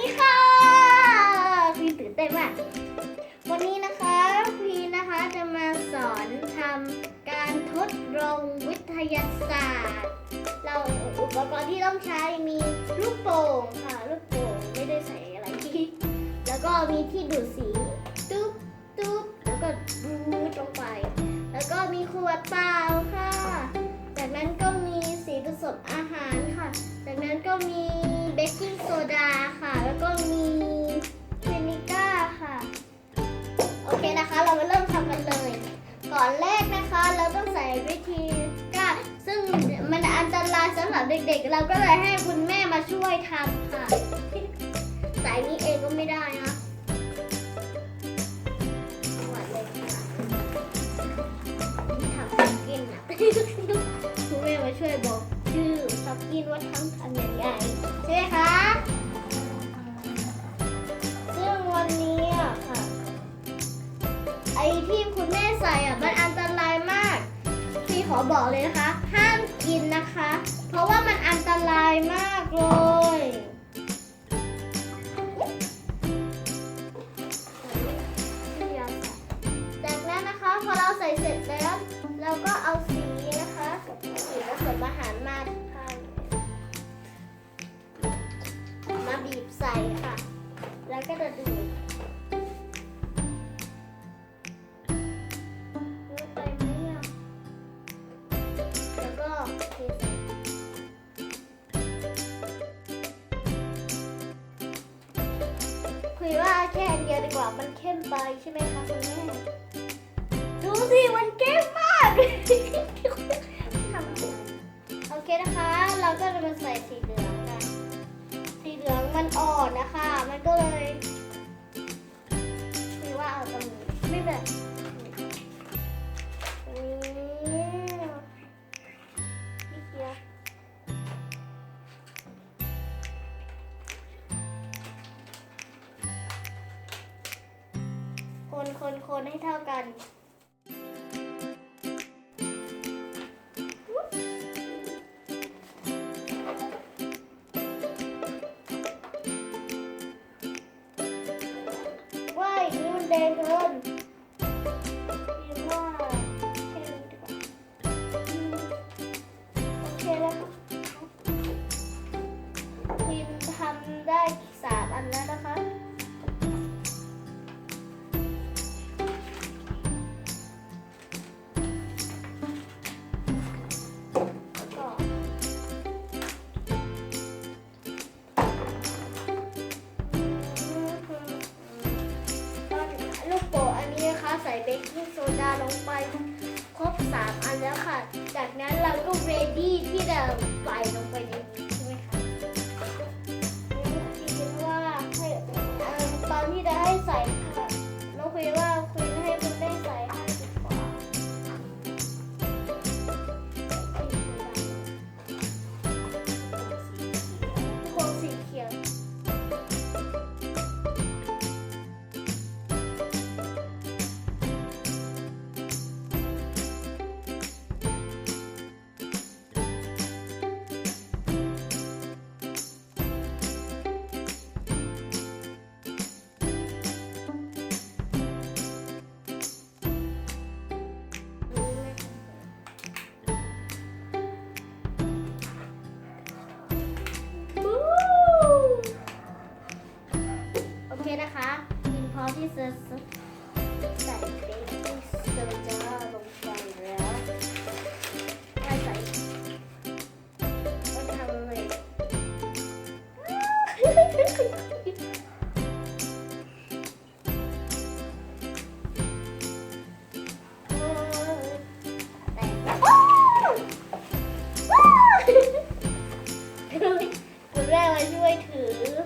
ดีค่ะพี่ตื่นเต้นมาก วันนี้นะคะพี่นะคะจะมาสอนทำการทดลองวิทยาศาสตร์ เราอุปกรณ์ที่ต้องใช้มีลูกโป่งค่ะ ลูกโป่งไม่ได้ใส่อะไรที่แล้วก็มีที่ดูดสีาค่ะ แล้วก็มีเวนิก้าค่ะ โอเคนะคะ เรามาเริ่มทำกันเลย ก่อนแรกนะคะ เราต้องใส่วิธีก้า ซึ่งมันอันตรายสำหรับเด็กๆ เราก็เลยให้คุณแม่มาช่วยทำค่ะ ใส่นี้เองก็ไม่ได้นะหวานเลยค่ะคุณแม่มาช่วยบอกชื่อพักกินว่าทำทำยังไงใช่ไหมคะ วันนี้อะค่ะ ไอที่คุณแม่ใส่อะมันอันตรายมาก พี่ขอบอกเลยนะคะ ห้ามกินนะคะ เพราะว่ามันอันตรายมากเลยจากนั้นนะคะพอเราใส่เสร็จแล้ว เราก็เอาสีนะคะสีผสมอาหารมาค่ะมาบีบใส่ค่ะ แล้วก็จะดูดเยอะไปไหมอะแล้วก็เทใส่คุยว่าแค่อันเดียวดีกว่ามันเข้มไปใช่ไหมคะคุณแม่ ดูสิมันเข้มมากโอเคนะคะ เราก็จะมาใส่สีเหลืองกันสีเหลืองมันอ่อนนะคะ คนคนให้เท่ากัน กิ้งโซดาลงไปครบสามอันแล้วค่ะ จากนั้นเราก็เรดี้ที่จะใส่ลงไปในนี้ กินพร้อมที่จะใส่เบกกิ้งโซดาลงไปแล้วไม่ใส่ก็ทำเลยคุณแม่มาช่วยถือ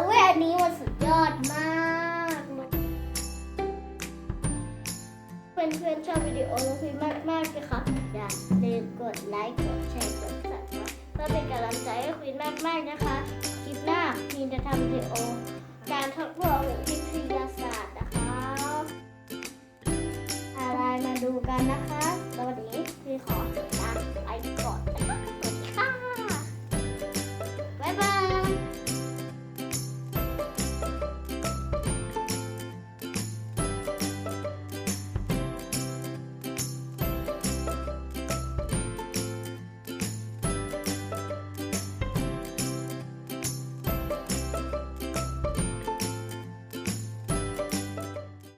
เว้ยอันนี้มันสุดยอดมากเลยเพื่อนชอบวิดีโอน้องพีมากมากเลยค่ะอย่าลืมกดไลค์กดแชร์กดซับสไครต์เพื่อเป็นกำลังใจให้ควีนมากๆนะคะ คลิปหน้าพีนจะทำวิดีโอการทดลอง